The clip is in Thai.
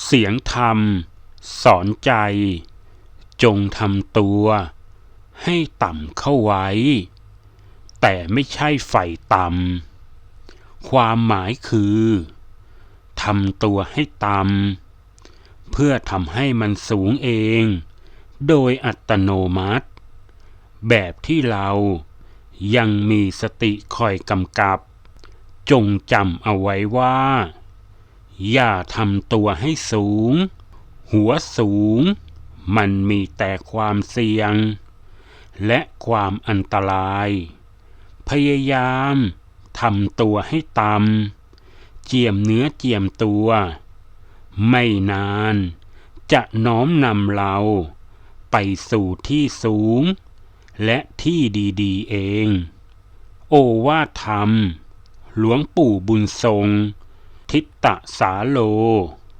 เสียงธรรม สอนใจ จงทำตัว ให้ต่ำเข้าไว้ แต่ไม่ใช่ไฟต่ำความหมายคือทำตัวให้ต่ำเพื่อทำให้มันสูงเอง โดยอัตโนมัติ แบบที่เรายังมีสติคอยกำกับ จงจำเอาไว้ว่า อย่าทำตัวให้สูง หัวสูง มันมีแต่ความเสี่ยง และความอันตราย พยายามทำตัวให้ต่ำเจียมเนื้อเจียมตัว ไม่นานจะน้อมนำเรา ไปสู่ที่สูง และที่ดีๆเอง โอว่าทธรรม หลวงปู่บุญทรง ทิตตสาโล